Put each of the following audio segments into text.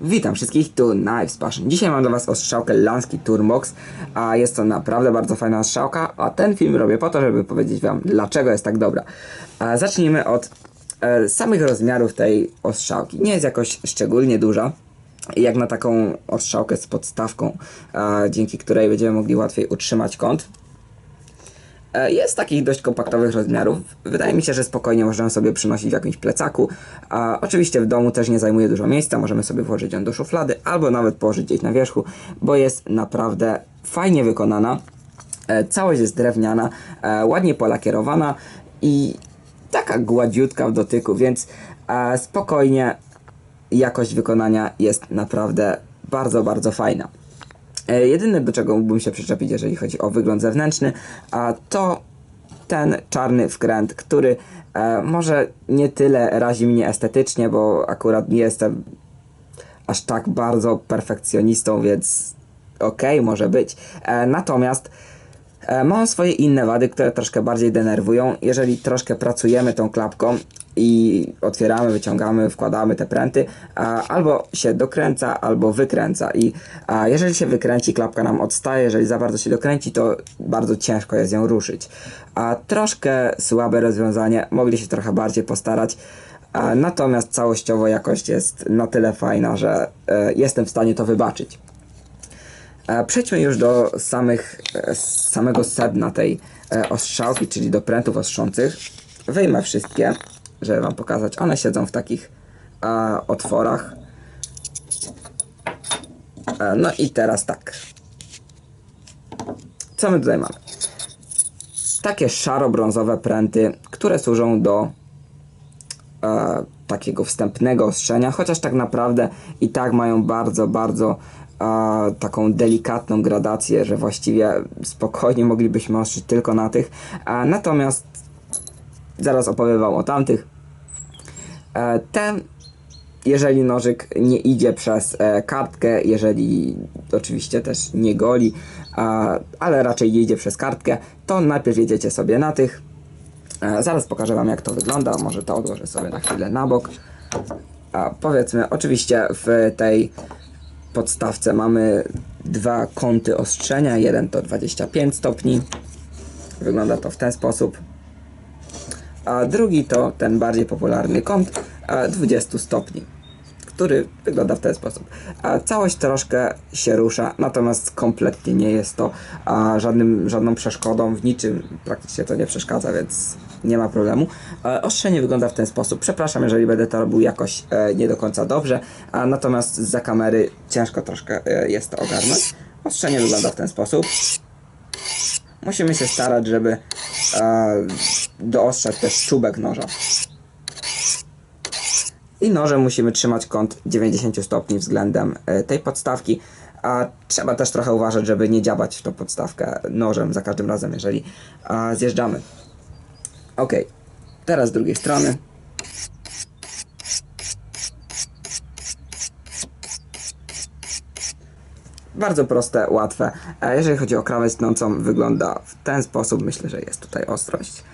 Witam wszystkich, tu Knives Passion. Dzisiaj mam dla Was ostrzałkę Lansky Turbox, a jest to naprawdę bardzo fajna ostrzałka, a ten film robię po to, żeby powiedzieć Wam, dlaczego jest tak dobra. A zacznijmy od e, samych rozmiarów tej ostrzałki. Nie jest jakoś szczególnie duża, jak na taką ostrzałkę z podstawką, e, dzięki której będziemy mogli łatwiej utrzymać kąt. E, Jest takich dość kompaktowych rozmiarów. Wydaje mi się, że spokojnie możemy sobie przynosić w jakimś plecaku. A oczywiście w domu też nie zajmuje dużo miejsca. Możemy sobie włożyć ją do szuflady albo nawet położyć gdzieś na wierzchu, bo jest naprawdę fajnie wykonana. E, Całość jest drewniana, e, ładnie polakierowana i taka gładziutka w dotyku, więc spokojnie jakość wykonania jest naprawdę bardzo, bardzo fajna. E, Jedyne do czego mógłbym się przyczepić, jeżeli chodzi o wygląd zewnętrzny, a to ten czarny wkręt, który e, może nie tyle razi mnie estetycznie, bo akurat nie jestem aż tak bardzo perfekcjonistą, więc okej, może być. E, natomiast e, mam swoje inne wady, które troszkę bardziej denerwują. Jeżeli troszkę pracujemy tą klapką i otwieramy, wyciągamy, wkładamy te pręty, albo się dokręca, albo wykręca. I jeżeli się wykręci, klapka nam odstaje. Jeżeli za bardzo się dokręci, to bardzo ciężko jest ją ruszyć. A troszkę słabe rozwiązanie, mogli się trochę bardziej postarać. Natomiast całościowo jakość jest na tyle fajna, że e, jestem w stanie to wybaczyć. E, Przejdźmy już do samych, e, samego sedna tej ostrzałki, czyli do prętów ostrzących. Wyjmę wszystkie, żeby Wam pokazać. One siedzą w takich e, otworach. E, no i teraz tak. Co my tutaj mamy? Takie szaro-brązowe pręty, które służą do e, takiego wstępnego ostrzenia, chociaż tak naprawdę i tak mają bardzo, bardzo e, taką delikatną gradację, że właściwie spokojnie moglibyśmy ostrzyć tylko na tych. E, natomiast zaraz opowiem Wam o tamtych. E, te, jeżeli nożyk nie idzie przez e, kartkę, jeżeli oczywiście też nie goli, ale raczej idzie przez kartkę, to najpierw jedziecie sobie na tych. E, zaraz pokażę Wam jak to wygląda, może to odłożę sobie na chwilę na bok. Powiedzmy, oczywiście w tej podstawce mamy dwa kąty ostrzenia, jeden to 25 stopni, wygląda to w ten sposób, a drugi to ten bardziej popularny kąt a 20 stopni, który wygląda w ten sposób. A całość troszkę się rusza, natomiast kompletnie nie jest to żadnym, żadną przeszkodą, w niczym praktycznie to nie przeszkadza, więc nie ma problemu. E, Ostrzenie wygląda w ten sposób. Przepraszam, jeżeli będę to robił jakoś e, nie do końca dobrze, natomiast za kamery ciężko troszkę e, jest to ogarnąć. Ostrzenie wygląda w ten sposób. Musimy się starać, żeby e, doostrzać też czubek noża. I nożem musimy trzymać kąt 90 stopni względem e, tej podstawki. A trzeba też trochę uważać, żeby nie dziabać w tą podstawkę nożem za każdym razem, jeżeli zjeżdżamy. Ok, teraz z drugiej strony. Bardzo proste, łatwe. E, Jeżeli chodzi o krawędź tnącą, wygląda w ten sposób. Myślę, że jest tutaj ostrość.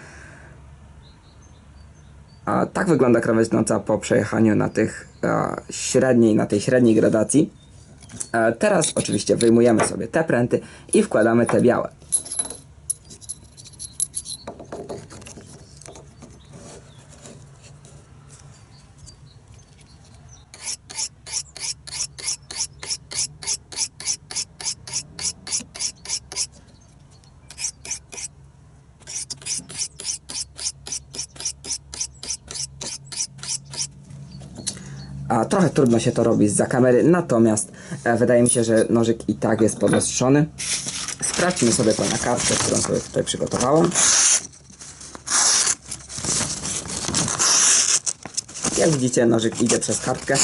A tak wygląda krawędź tnąca po przejechaniu na tych e, średniej, na tej średniej gradacji. E, teraz oczywiście wyjmujemy sobie te pręty i wkładamy te białe. Trochę trudno się to robi za kamery, natomiast e, wydaje mi się, że nożyk i tak jest podostrzony. Sprawdźmy sobie to na kartce, którą sobie tutaj przygotowałem. Jak widzicie, nożyk idzie przez kartkę.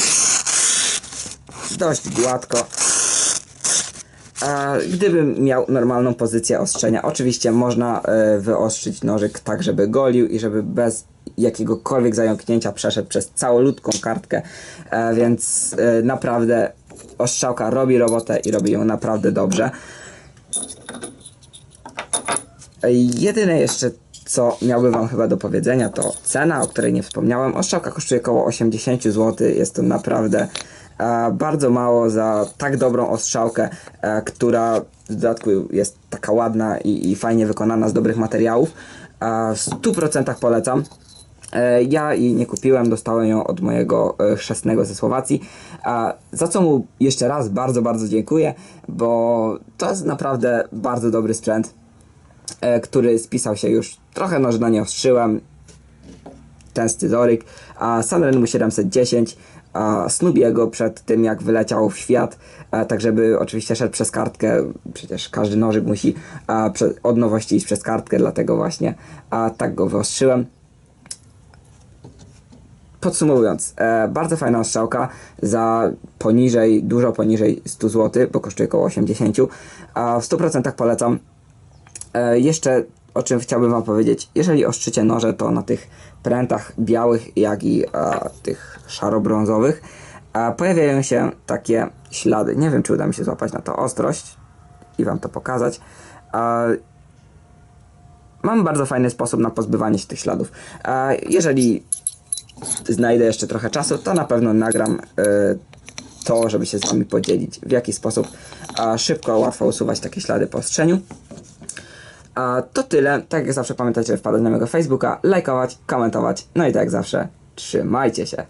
Dość gładko. Gdybym miał normalną pozycję ostrzenia, oczywiście można e, wyostrzyć nożyk tak, żeby golił i żeby bez jakiegokolwiek zająknięcia przeszedł przez całolutką kartkę, e, więc e, naprawdę ostrzałka robi robotę i robi ją naprawdę dobrze. Jedyne jeszcze co miałbym Wam chyba do powiedzenia to cena, o której nie wspomniałem. Ostrzałka kosztuje około 80 zł. Jest to naprawdę bardzo mało za tak dobrą ostrzałkę, e, która w dodatku jest taka ładna i, i fajnie wykonana z dobrych materiałów. E, w 100% polecam. E, Ja jej nie kupiłem, dostałem ją od mojego e, chrzestnego ze Słowacji, za co mu jeszcze raz bardzo, bardzo dziękuję, bo to jest naprawdę bardzo dobry sprzęt, e, który spisał się już trochę noże na nie ostrzyłem, ten scyzoryk, a Sanrenmu 710, a Snubiego przed tym jak wyleciał w świat, tak żeby oczywiście szedł przez kartkę, przecież każdy nożyk musi od nowości iść przez kartkę, dlatego właśnie tak go wyostrzyłem. Podsumowując, e, bardzo fajna strzałka za poniżej, dużo poniżej 100 zł, bo kosztuje około 80, a w 100% polecam. E, jeszcze o czym chciałbym Wam powiedzieć, jeżeli ostrzycie noże, to na tych prętach białych, jak i tych szaro-brązowych pojawiają się takie ślady. Nie wiem, czy uda mi się złapać na to ostrość i Wam to pokazać. Mam bardzo fajny sposób na pozbywanie się tych śladów. Jeżeli znajdę jeszcze trochę czasu, to na pewno nagram e, to, żeby się z Wami podzielić, w jaki sposób szybko, łatwo usuwać takie ślady po ostrzeniu. A to tyle. Tak jak zawsze pamiętajcie, wpadać na mojego Facebooka, lajkować, komentować. No i tak jak zawsze, trzymajcie się.